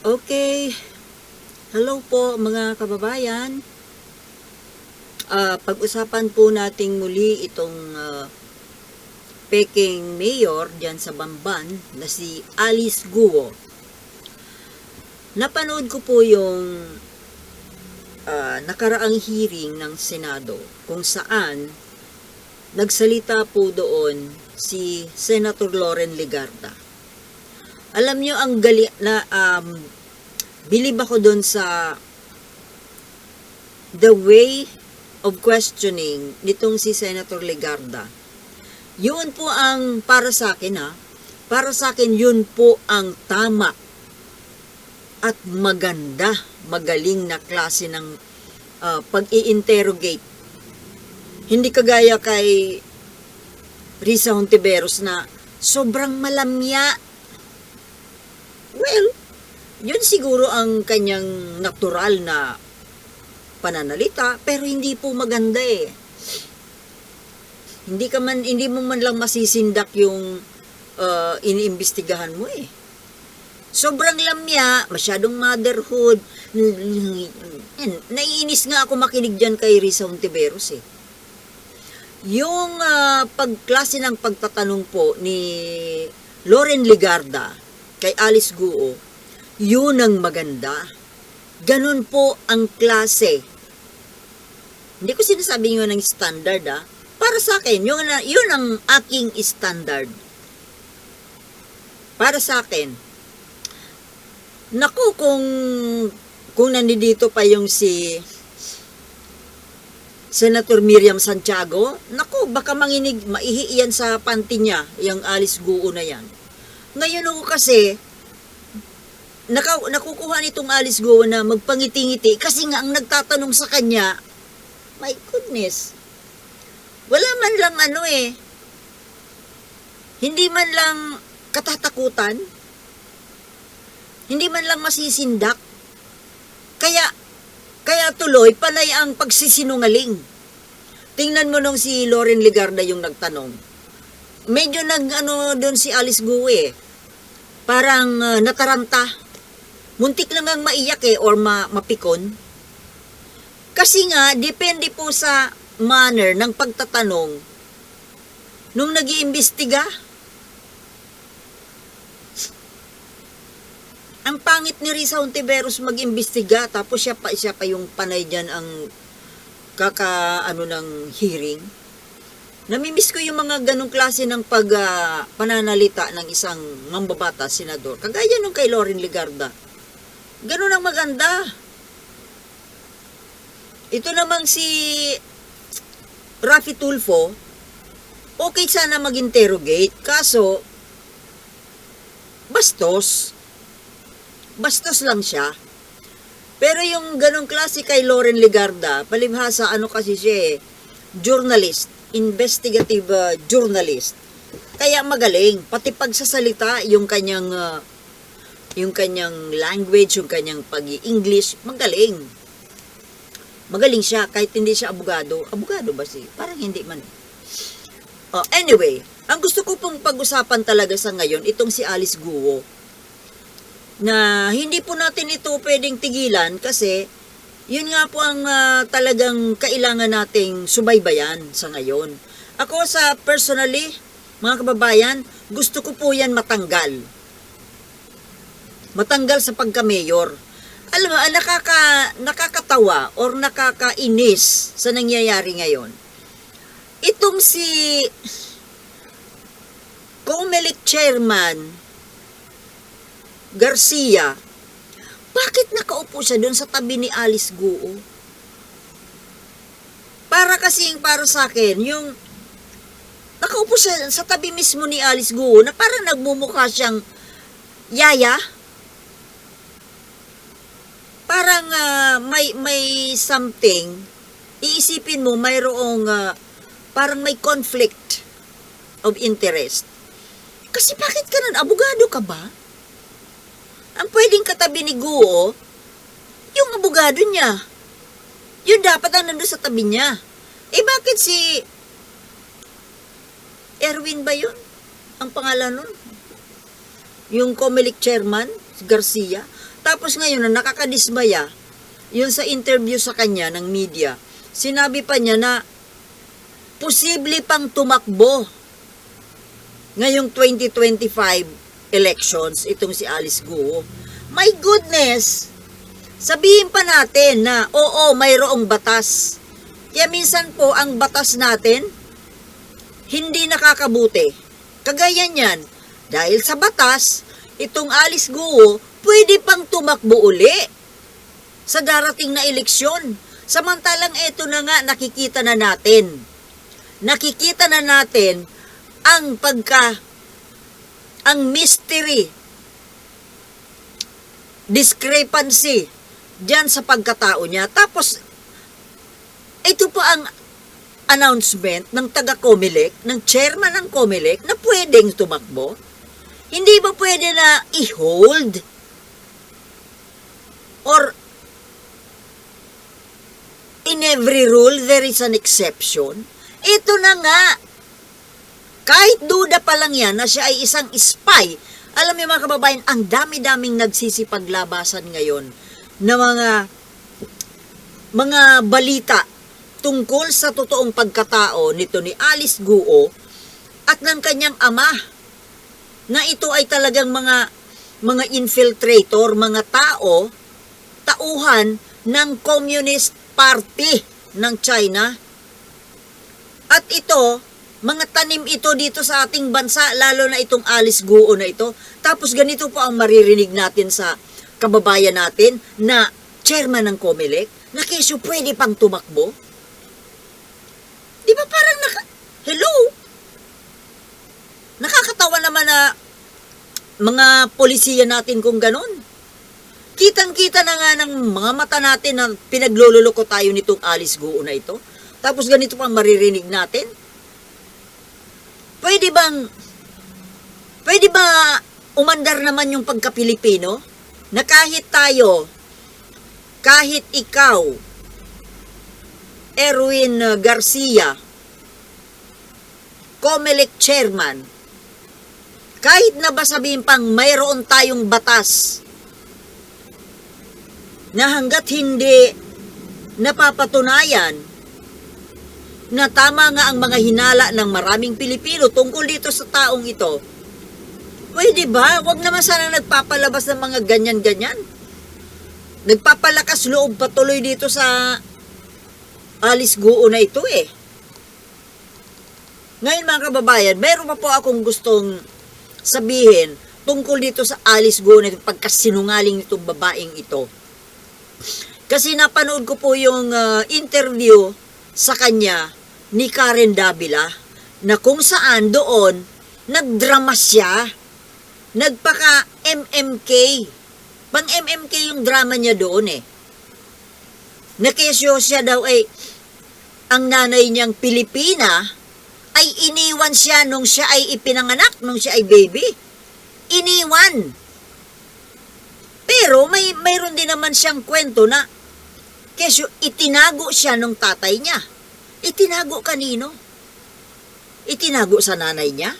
Okay. Hello po mga kababayan. Ah, pag-usapan po nating muli itong ah, peking mayor diyan sa Bamban na si Alice Guo. Napanood ko po yung ah, nakaraang hearing ng Senado kung saan nagsalita po doon si Senator Loren Legarda. Alam nyo ang gali na um, bilib ako doon sa the way of questioning nitong si Senator Legarda. Yun po ang para sa akin ha. Para sa akin yun po ang tama at maganda, magaling na klase ng ah, pag-i-interrogate. Hindi kagaya kay Risa Hontiveros na sobrang malamya Well, yun siguro ang kanyang natural na pananalita, pero hindi po maganda eh. Hindi ka man, hindi mo man lang masisindak yung uh, iniimbestigahan mo eh. Sobrang lamya, masyadong motherhood. And, naiinis nga ako makinig dyan kay Risa Ontiveros eh. Yung ah, pagklase ng pagtatanong po ni Loren Ligarda kay Alice Guo, yun ang maganda. Ganun po ang klase. Hindi ko sinasabi yun ng standard ah. Para sa akin, yun, yun ang aking standard. Para sa akin. Naku, kung kung nandito pa yung si Senator Miriam Santiago, naku, baka manginig, maihi yan sa panty niya, yung Alice Guo na yan. Ngayon ako kasi, nakukuha nitong Alice Guo na magpangiti-ngiti kasi nga ang nagtatanong sa kanya, my goodness, wala man lang ano eh, hindi man lang katatakutan, hindi man lang masisindak, kaya, kaya tuloy, panay ang pagsisinungaling. Tingnan mo nung si Lauren Ligarda yung nagtanong. Medyo nag, ano, doon si Alice Gue, parang uh, nataranta. Muntik na ngang maiyak eh, or ma, mapikon. Kasi nga, depende po sa manner ng pagtatanong nung nag iimbestiga Ang pangit ni Risa Ontiveros mag-imbestiga tapos siya pa siya pa yung panay diyan ang kaka ano ng hearing. Namimiss ko yung mga ganong klase ng pag ah, pananalita ng isang mambabata senador. Kagaya nung kay Loren Ligarda. Ganon ang maganda. Ito namang si Rafi Tulfo, okay sana mag-interrogate, kaso bastos bastos lang siya. Pero yung ganong klase kay Lauren Ligarda, palibhasa ano kasi siya eh, journalist, investigative uh, journalist. Kaya magaling, pati pagsasalita, yung kanyang uh, yung kanyang language, yung kanyang pag-English, magaling. Magaling siya kahit hindi siya abogado. Abogado ba siya? Parang hindi man. Oh, anyway, ang gusto ko pong pag-usapan talaga sa ngayon, itong si Alice Guo na hindi po natin ito pwedeng tigilan kasi yun nga po ang ah, talagang kailangan nating subaybayan sa ngayon. Ako sa personally, mga kababayan, gusto ko po yan matanggal. Matanggal sa pagka-mayor. Alam mo, ang nakaka, nakakatawa or nakakainis sa nangyayari ngayon. Itong si Comelec chairman Garcia, bakit nakaupo siya doon sa tabi ni Alice Guo? Para kasing para sa akin, yung nakaupo siya sa tabi mismo ni Alice Guo na parang nagmumukha siyang yaya. Parang ah, may may something iisipin mo mayroong ah, parang may conflict of interest. Kasi bakit ka nun? Abogado ka ba? Ang pwedeng katabi ni Guo, yung abogado niya. Yun dapat ang nandun sa tabi niya. Eh bakit si Erwin ba yun? Ang pangalan nun? Yung Comelec chairman, si Garcia. Tapos ngayon na nakakadismaya, yun sa interview sa kanya ng media, sinabi pa niya na posible pang tumakbo ngayong 2025 elections itong si Alice Guo. My goodness! Sabihin pa natin na oo, mayroong batas. Kaya minsan po ang batas natin hindi nakakabuti. Kagaya niyan, dahil sa batas, itong Alice Guo pwede pang tumakbo uli sa darating na eleksyon. Samantalang ito na nga nakikita na natin. Nakikita na natin ang pagka ang mystery discrepancy diyan sa pagkatao niya. Tapos ito pa ang announcement ng taga Comelec, ng chairman ng Comelec na pwedeng tumakbo. Hindi ba pwede na i-hold or in every rule there is an exception? Ito na nga. Kahit duda pa lang yan na siya ay isang spy, alam niyo mga kababayan, ang dami-daming nagsisipaglabasan ngayon na mga mga balita tungkol sa totoong pagkatao nito ni Alice Guo at ng kanyang ama na ito ay talagang mga mga infiltrator, mga tao, tauhan ng Communist Party ng China. At ito, mga tanim ito dito sa ating bansa, lalo na itong Alice Guo na ito. Tapos ganito po ang maririnig natin sa kababayan natin na chairman ng Comelec, na kesyo pwede pang tumakbo. Di ba parang naka... Hello? Nakakatawa naman na mga polisiya natin kung ganon. Kitang-kita na nga ng mga mata natin na pinaglululoko tayo nitong Alice Guo na ito. Tapos ganito pang maririnig natin. Pwede bang, pwede ba umandar naman yung pagka-Pilipino? Na kahit tayo, kahit ikaw, Erwin Garcia, Comelec Chairman, kahit na ba sabihin pang mayroon tayong batas na hanggat hindi napapatunayan na tama nga ang mga hinala ng maraming Pilipino tungkol dito sa taong ito, pwede ba? Huwag naman sana nagpapalabas ng mga ganyan-ganyan. Nagpapalakas loob patuloy dito sa Alice Guo na ito eh. Ngayon mga kababayan, meron pa po akong gustong sabihin tungkol dito sa Alice Guo na pagkasinungaling nitong babaeng ito. Kasi napanood ko po yung uh, interview sa kanya ni Karen Davila na kung saan doon nagdrama siya. Nagpaka MMK. Pang MMK yung drama niya doon eh. Nakesyo siya daw ay ang nanay niyang Pilipina ay iniwan siya nung siya ay ipinanganak, nung siya ay baby. Iniwan. Pero may mayroon din naman siyang kwento na kesyo itinago siya nung tatay niya. Itinago kanino? Itinago sa nanay niya?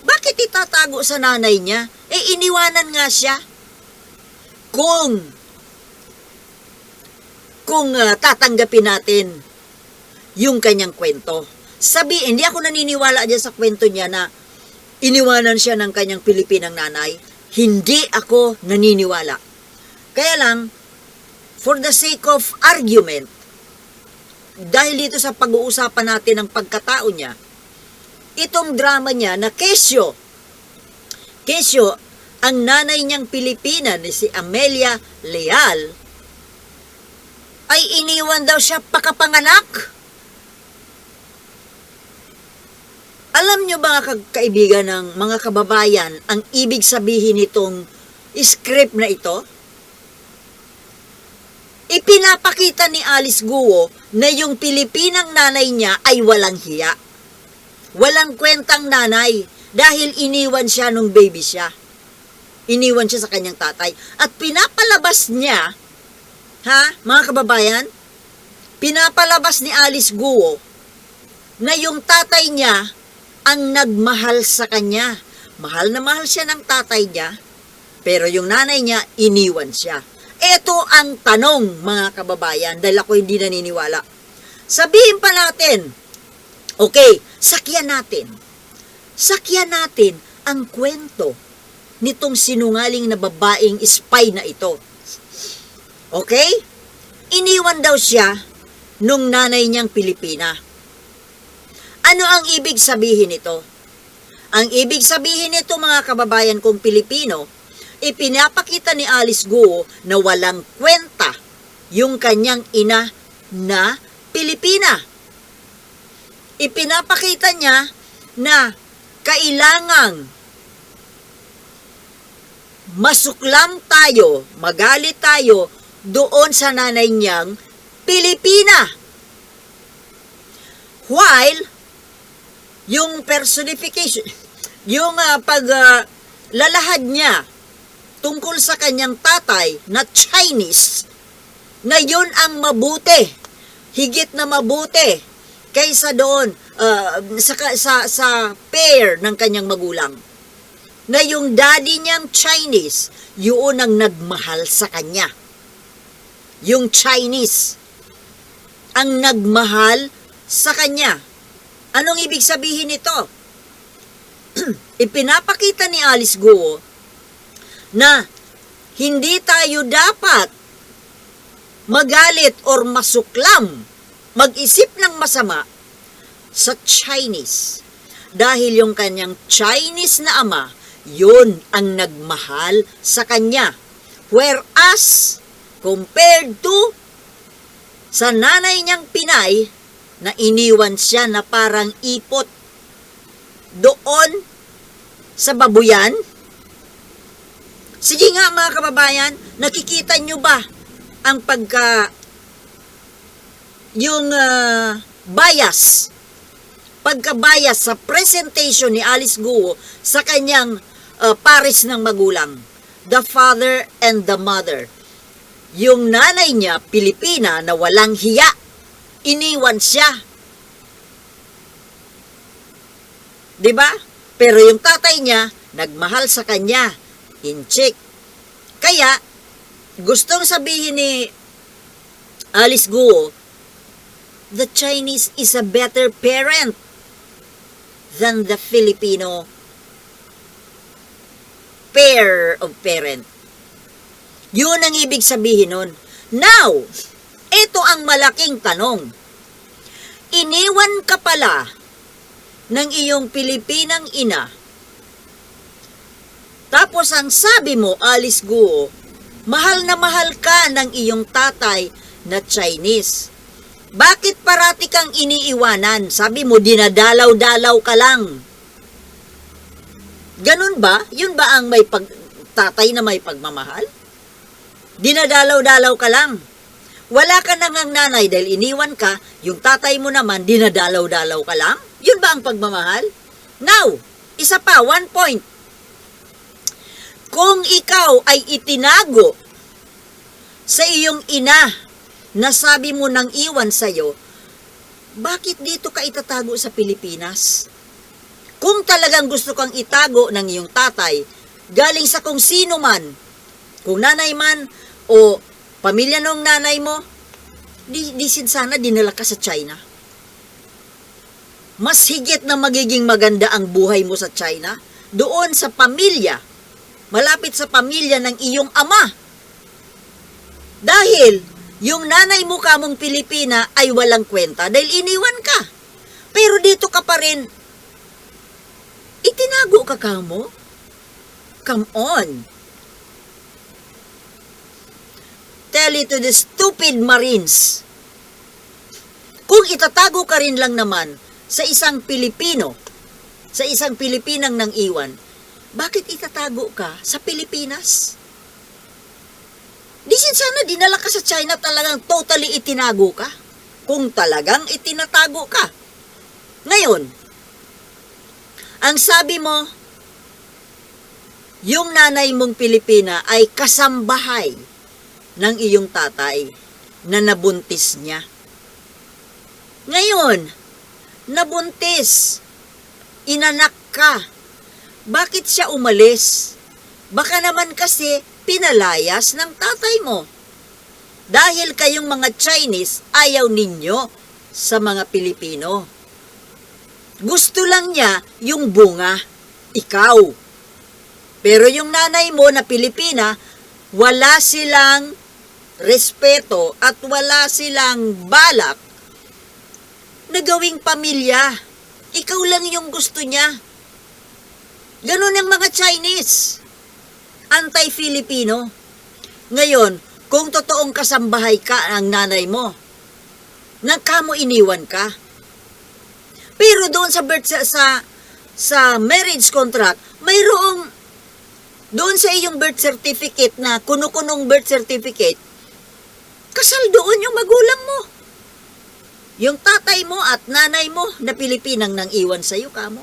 Bakit itatago sa nanay niya? Eh, iniwanan nga siya. Kung, kung uh, tatanggapin natin yung kanyang kwento. Sabi, hindi ako naniniwala dyan sa kwento niya na iniwanan siya ng kanyang Pilipinang nanay. Hindi ako naniniwala. Kaya lang, for the sake of argument, dahil dito sa pag-uusapan natin ng pagkatao niya, itong drama niya na Kesyo, Kesyo, ang nanay niyang Pilipina ni si Amelia Leal, ay iniwan daw siya pakapanganak. Alam niyo ba mga kaibigan ng mga kababayan ang ibig sabihin nitong script na ito? Ipinapakita ni Alice Guo na yung Pilipinang nanay niya ay walang hiya. Walang kwentang nanay dahil iniwan siya nung baby siya. Iniwan siya sa kanyang tatay. At pinapalabas niya, ha, mga kababayan, pinapalabas ni Alice Guo na yung tatay niya ang nagmahal sa kanya. Mahal na mahal siya ng tatay niya. Pero yung nanay niya, iniwan siya. Ito ang tanong, mga kababayan, dahil ako hindi naniniwala. Sabihin pa natin, okay, sakyan natin. Sakyan natin ang kwento nitong sinungaling na babaeng spy na ito. Okay? Iniwan daw siya nung nanay niyang Pilipina. Ano ang ibig sabihin nito? Ang ibig sabihin nito mga kababayan kong Pilipino, ipinapakita ni Alice Guo na walang kwenta yung kanyang ina na Pilipina. Ipinapakita niya na kailangang masuklam tayo, magalit tayo doon sa nanay niyang Pilipina. While yung personification, yung ah, pag ah, lalahad niya tungkol sa kanyang tatay na Chinese, na yun ang mabuti, higit na mabuti kaysa doon ah, sa, sa, sa pair ng kanyang magulang. Na yung daddy niyang Chinese, yun ang nagmahal sa kanya. Yung Chinese, ang nagmahal sa kanya. Anong ibig sabihin nito? Ipinapakita ni Alice Guo na hindi tayo dapat magalit or masuklam, mag-isip ng masama sa Chinese. Dahil yung kanyang Chinese na ama, yun ang nagmahal sa kanya. Whereas, compared to sa nanay niyang Pinay, na iniwan siya na parang ipot doon sa babuyan. Sige nga mga kababayan, nakikita nyo ba ang pagka yung ah, bias pagka-bias sa presentation ni Alice Guo sa kanyang ah, pares ng magulang, the father and the mother. Yung nanay niya, Pilipina, na walang hiya, iniwan siya. 'Di ba? Pero yung tatay niya, nagmahal sa kanya, inchik. Kaya, gustong sabihin ni Alice Guo, the Chinese is a better parent than the Filipino pair of parent. Yun ang ibig sabihin nun. Now, ito ang malaking tanong. Iniwan ka pala ng iyong Pilipinang ina. Tapos ang sabi mo, Alice Guo, mahal na mahal ka ng iyong tatay na Chinese. Bakit parati kang iniiwanan? Sabi mo, dinadalaw-dalaw ka lang. Ganun ba? Yun ba ang may pag tatay na may pagmamahal? Dinadalaw-dalaw ka lang. Wala ka nang ang nanay dahil iniwan ka, yung tatay mo naman, dinadalaw-dalaw ka lang? Yun ba ang pagmamahal? Now, isa pa, one point. Kung ikaw ay itinago sa iyong ina na sabi mo nang iwan sa'yo, bakit dito ka itatago sa Pilipinas? Kung talagang gusto kang itago ng iyong tatay, galing sa kung sino man, kung nanay man o pamilya ng nanay mo, di, di sana dinala ka sa China. Mas higit na magiging maganda ang buhay mo sa China, doon sa pamilya, malapit sa pamilya ng iyong ama. Dahil, yung nanay mo kamong Pilipina ay walang kwenta dahil iniwan ka. Pero dito ka pa rin, itinago ka kamo? Come on. Tell it to the stupid Marines. Kung itatago ka rin lang naman sa isang Pilipino, sa isang Pilipinang nang iwan, bakit itatago ka sa Pilipinas? Di sana dinala ka sa China talagang totally itinago ka. Kung talagang itinatago ka. Ngayon, ang sabi mo, yung nanay mong Pilipina ay kasambahay ng iyong tatay na nabuntis niya. Ngayon, nabuntis, inanak ka, bakit siya umalis? Baka naman kasi pinalayas ng tatay mo. Dahil kayong mga Chinese, ayaw ninyo sa mga Pilipino. Gusto lang niya yung bunga, ikaw. Pero yung nanay mo na Pilipina, wala silang respeto at wala silang balak na gawing pamilya. Ikaw lang yung gusto niya. Ganon ang mga Chinese. Anti-Filipino. Ngayon, kung totoong kasambahay ka ang nanay mo, nagkamo iniwan ka. Pero doon sa birth sa, sa sa marriage contract, mayroong doon sa iyong birth certificate na kuno-kunong birth certificate, kasal doon yung magulang mo. Yung tatay mo at nanay mo na Pilipinang nang iwan sa iyo kamo.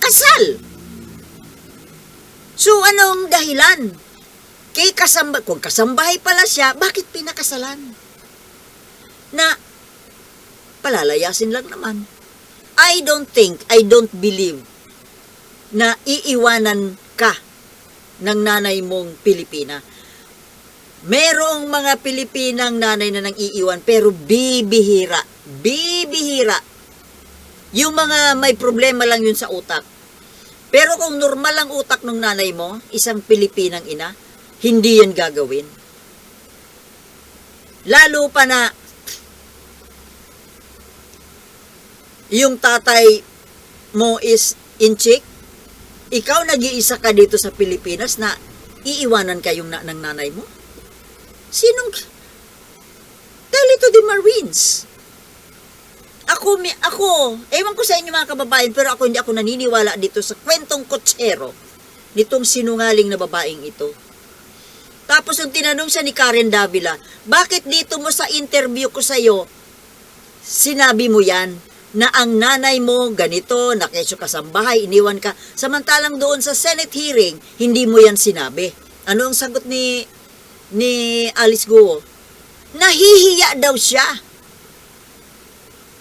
Kasal. So anong dahilan? Kay kasamba, kung kasambahay pala siya, bakit pinakasalan? Na palalayasin lang naman. I don't think, I don't believe na iiwanan ka ng nanay mong Pilipina. Merong mga Pilipinang nanay na nang iiwan pero bibihira. Bibihira. Yung mga may problema lang yun sa utak. Pero kung normal ang utak ng nanay mo, isang Pilipinang ina, hindi yan gagawin. Lalo pa na yung tatay mo is in chick, ikaw nag-iisa ka dito sa Pilipinas na iiwanan kayong na, ng nanay mo? Sinong... Tell it to the Marines. Ako, mi, ako, ewan ko sa inyo mga kababayan, pero ako hindi ako naniniwala dito sa kwentong kotsero nitong sinungaling na babaeng ito. Tapos yung tinanong siya ni Karen Davila, bakit dito mo sa interview ko sa'yo, sinabi mo yan, na ang nanay mo ganito, nakesyo ka sa bahay, iniwan ka. Samantalang doon sa Senate hearing, hindi mo yan sinabi. Ano ang sagot ni ni Alice Guo? Nahihiya daw siya.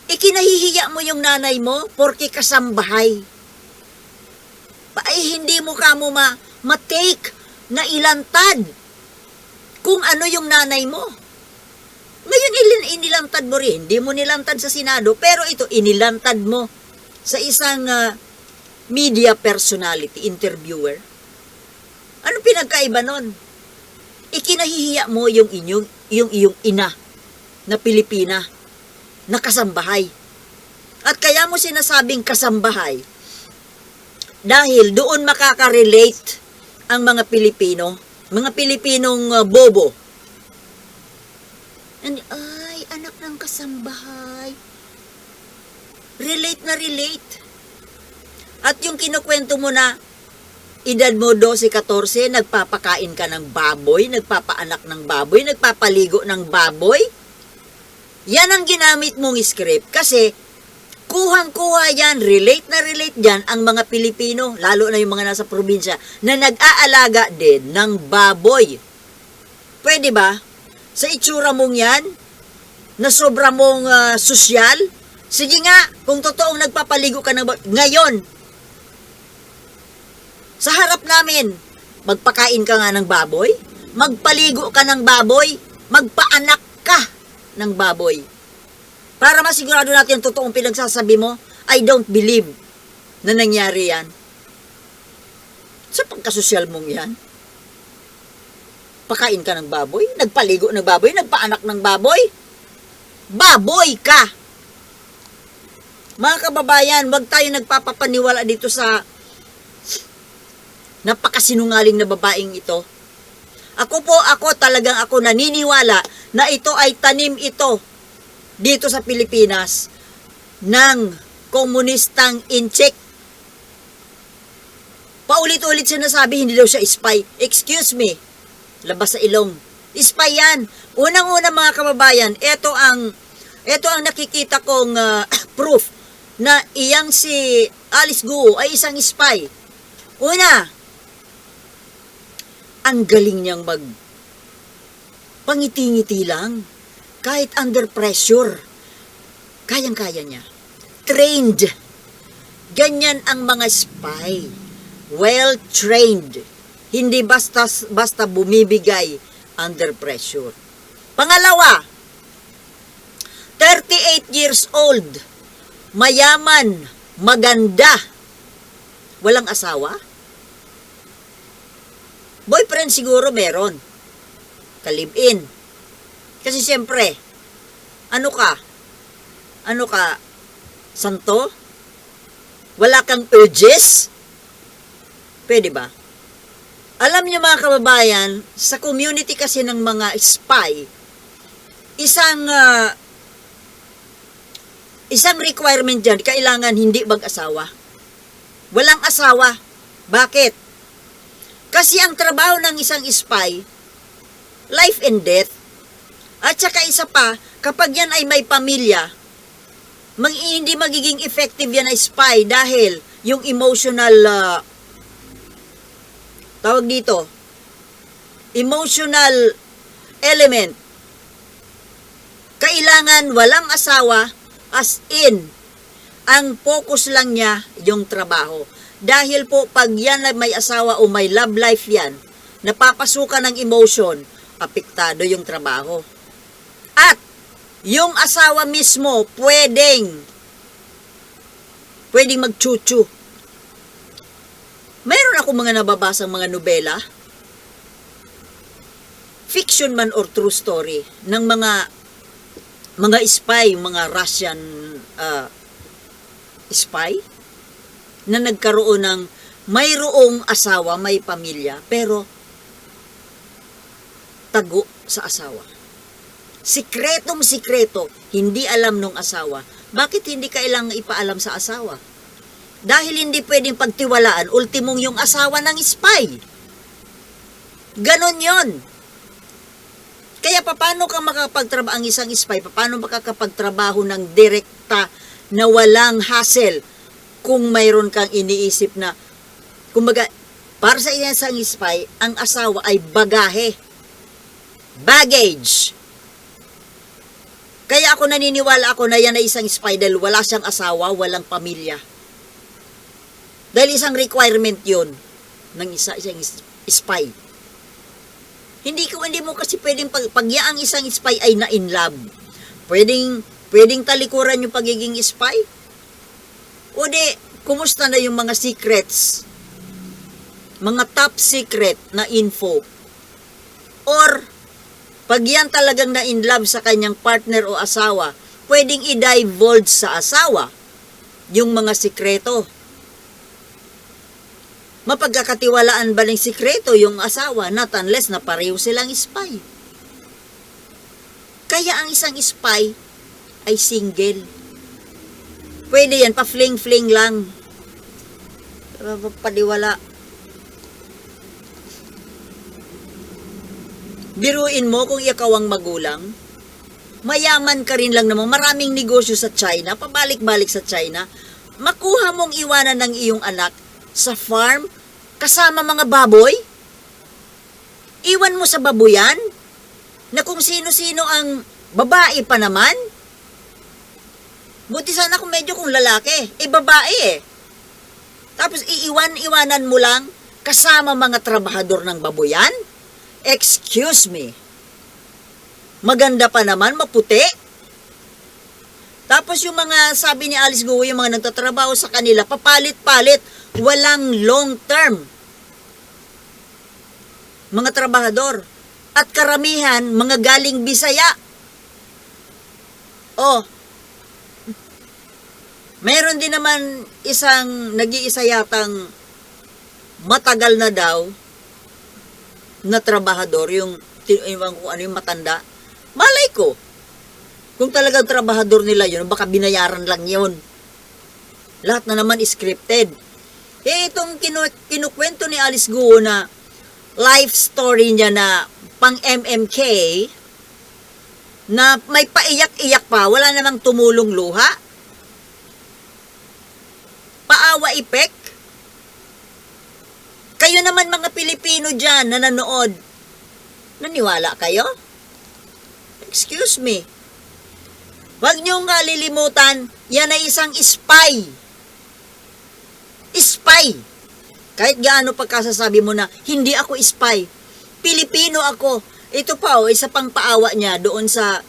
Ikinahihiya mo yung nanay mo porque kasambahay. Ay hindi mo ka mo ma, ma-take na ilantad kung ano yung nanay mo. Ngayon ilin, inilantad mo rin. Hindi mo nilantad sa Senado, pero ito inilantad mo sa isang ah, media personality, interviewer. Ano pinagkaiba nun? Ikinahihiya mo yung inyong, yung iyong ina na Pilipina na kasambahay. At kaya mo sinasabing kasambahay dahil doon makaka-relate ang mga Pilipino, mga Pilipinong ah, bobo. And, ay, anak ng kasambahay. Relate na relate. At yung kinukwento mo na edad mo 12-14, nagpapakain ka ng baboy, nagpapaanak ng baboy, nagpapaligo ng baboy. Yan ang ginamit mong script kasi kuhang-kuha yan, relate na relate yan ang mga Pilipino, lalo na yung mga nasa probinsya, na nag-aalaga din ng baboy. Pwede ba? Sa itsura mong yan, na sobra mong ah, sosyal, sige nga, kung totoong nagpapaligo ka ng ngayon, sa harap namin, magpakain ka nga ng baboy, magpaligo ka ng baboy, magpaanak ka ng baboy. Para masigurado natin ang totoong pinagsasabi mo, I don't believe na nangyari yan. Sa pagkasosyal mong yan, pakain ka ng baboy, nagpaligo ng baboy, nagpaanak ng baboy, baboy ka! Mga kababayan, wag tayo nagpapapaniwala dito sa napakasinungaling na babaeng ito. Ako po, ako talagang ako naniniwala na ito ay tanim ito dito sa Pilipinas ng komunistang incheck. Paulit-ulit sinasabi, hindi daw siya spy. Excuse me, labas sa ilong. Spy yan. Unang-una mga kababayan, ito ang ito ang nakikita kong ah, proof na iyang si Alice Guo ay isang spy. Una, ang galing niyang mag pangiti-ngiti lang. Kahit under pressure. Kayang-kaya niya. Trained. Ganyan ang mga spy. Well-trained. Hindi basta, basta bumibigay under pressure. Pangalawa, 38 years old, mayaman, maganda, walang asawa? Boyfriend siguro meron. Kalib-in. Kasi siyempre, ano ka? Ano ka? Santo? Wala kang urges? Pwede ba? Alam niyo mga kababayan, sa community kasi ng mga spy, isang ah, isang requirement dyan, kailangan hindi mag-asawa. Walang asawa. Bakit? Kasi ang trabaho ng isang spy, life and death. At saka isa pa, kapag yan ay may pamilya, mag, hindi magiging effective yan ay spy dahil yung emotional, ah, tawag dito, emotional element, kailangan walang asawa as in, ang focus lang niya yung trabaho. Dahil po pag yan ay may asawa o may love life yan, napapasukan ng emotion, apektado yung trabaho. At yung asawa mismo pwedeng pwedeng magchuchu. Meron ako mga nababasang mga nobela, fiction man or true story, ng mga mga spy, mga Russian uh, spy, na nagkaroon ng mayroong asawa, may pamilya, pero tago sa asawa. Sikretong sikreto, hindi alam nung asawa. Bakit hindi kailangang ipaalam sa asawa? Dahil hindi pwedeng pagtiwalaan, ultimong yung asawa ng spy. Ganon yon. Kaya paano ka makapagtrabaho ang isang spy? Paano makakapagtrabaho ng direkta na walang hassle kung mayroon kang iniisip na kumbaga para sa isang spy, ang asawa ay bagahe. Baggage. Kaya ako naniniwala ako na yan ay isang spy dahil wala siyang asawa, walang pamilya. Dahil isang requirement yun ng isa isang spy. Hindi ko hindi mo kasi pwedeng pag, pag ang isang spy ay na in love. Pwedeng pwedeng talikuran yung pagiging spy. O kumusta na yung mga secrets? Mga top secret na info. Or pag yan talagang na in love sa kanyang partner o asawa, pwedeng i-divulge sa asawa yung mga sikreto. Mapagkakatiwalaan ba ng sikreto yung asawa not unless na pareho silang spy. Kaya ang isang spy ay single. Pwede yan, pa-fling-fling lang. Paliwala. Biruin mo kung ikaw ang magulang, mayaman ka rin lang naman, maraming negosyo sa China, pabalik-balik sa China, makuha mong iwanan ng iyong anak sa farm kasama mga baboy? Iwan mo sa baboyan? Na kung sino-sino ang babae pa naman? Buti sana kung medyo kung lalaki. Eh, babae eh. Tapos iiwan-iwanan mo lang kasama mga trabahador ng baboyan? Excuse me. Maganda pa naman, maputi. Tapos yung mga, sabi ni Alice Guo, yung mga nagtatrabaho sa kanila, papalit-palit, walang long term. Mga trabahador. At karamihan, mga galing Bisaya. Oh, meron din naman isang nag-iisa yatang matagal na daw na trabahador, yung, yung kung ano yung matanda, malay ko. Kung talagang trabahador nila yun, baka binayaran lang yun. Lahat na naman scripted. Eh, itong kinu kinukwento ni Alice Guo na life story niya na pang MMK, na may paiyak-iyak pa, wala namang tumulong luha. Paawa effect, kayo naman mga Pilipino dyan na nanood, naniwala kayo? Excuse me. Huwag niyong kalilimutan, yan ay isang spy. Spy. Kahit gaano pagkasasabi mo na, hindi ako spy. Pilipino ako. Ito pa, oh, isa pang paawa niya doon sa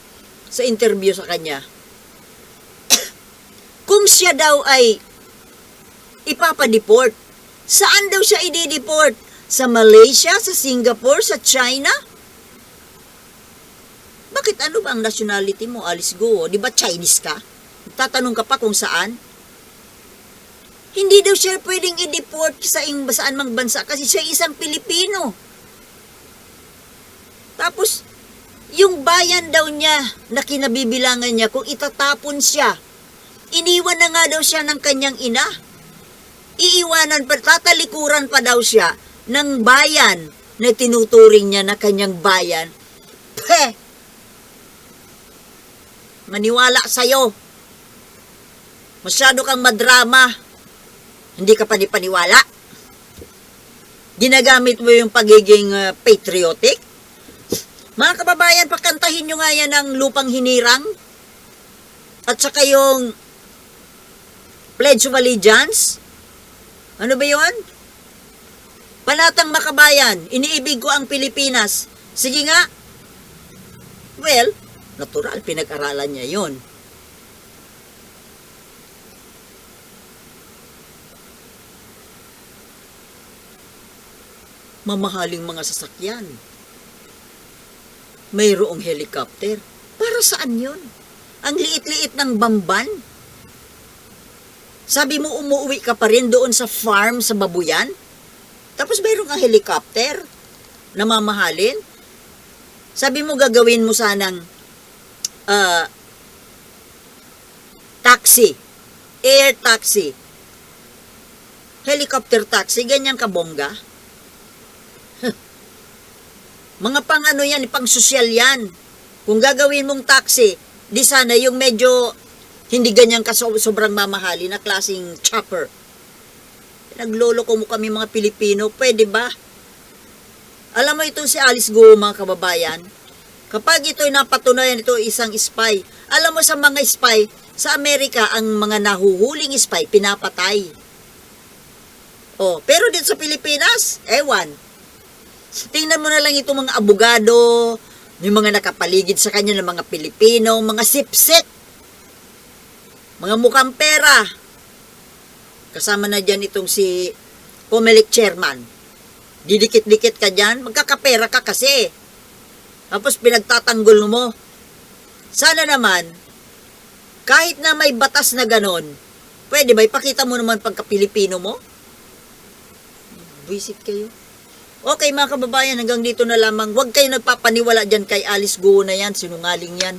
sa interview sa kanya. Kung siya daw ay ipapadeport, saan daw siya i-deport? Sa Malaysia, sa Singapore, sa China? Bakit ano ba ang nationality mo, Alice Go? Di ba Chinese ka? Tatanong ka pa kung saan? Hindi daw siya pwedeng i-deport sa saan mang bansa kasi siya isang Pilipino. Tapos, yung bayan daw niya na kinabibilangan niya kung itatapon siya, iniwan na nga daw siya ng kanyang ina. Iiwanan pa, tatalikuran pa daw siya ng bayan na tinuturing niya na kanyang bayan. Peh! Maniwala sa'yo. Masyado kang madrama. Hindi ka pa ni paniwala. Ginagamit mo yung pagiging uh, patriotic. Mga kababayan, pakantahin nyo nga yan ng lupang hinirang. At saka yung Pledge of Allegiance. Ano ba yun? Panatang makabayan, iniibig ko ang Pilipinas. Sige nga. Well, natural, pinag-aralan niya yon. Mamahaling mga sasakyan. Mayroong helicopter. Para saan yon? Ang liit-liit ng bamban. Sabi mo umuwi ka pa rin doon sa farm sa babuyan? Tapos mayroong kang helicopter na mamahalin? Sabi mo gagawin mo sanang ah, taxi, air taxi, helicopter taxi, ganyan ka bongga? Mga pang ano yan, pang sosyal yan. Kung gagawin mong taxi, di sana yung medyo hindi ganyan ka so- sobrang mamahali na klaseng chopper. Nagloloko mo kami mga Pilipino, pwede ba? Alam mo itong si Alice Go, mga kababayan, kapag ito'y napatunayan ito isang spy, alam mo sa mga spy, sa Amerika, ang mga nahuhuling spy, pinapatay. Oh, pero dito sa Pilipinas, ewan. Tingnan mo na lang itong mga abogado, yung mga nakapaligid sa kanya ng mga Pilipino, mga sipsip, mga mukhang pera. Kasama na dyan itong si Comelec Chairman. Didikit-dikit ka dyan, magkakapera ka kasi. Tapos pinagtatanggol mo. Sana naman, kahit na may batas na ganon, pwede ba ipakita mo naman pagka-Pilipino mo? Visit kayo. Okay mga kababayan, hanggang dito na lamang. Huwag kayo nagpapaniwala dyan kay Alice Guo na yan, sinungaling yan.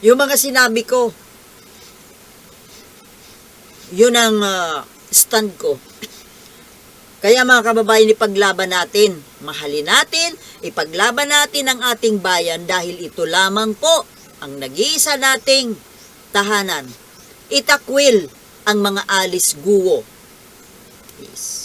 Yung mga sinabi ko, yun ang ah, stand ko. Kaya mga kababayan, ipaglaban natin. Mahalin natin, ipaglaban natin ang ating bayan dahil ito lamang po ang nag-iisa nating tahanan. Itakwil ang mga alis guwo. Peace.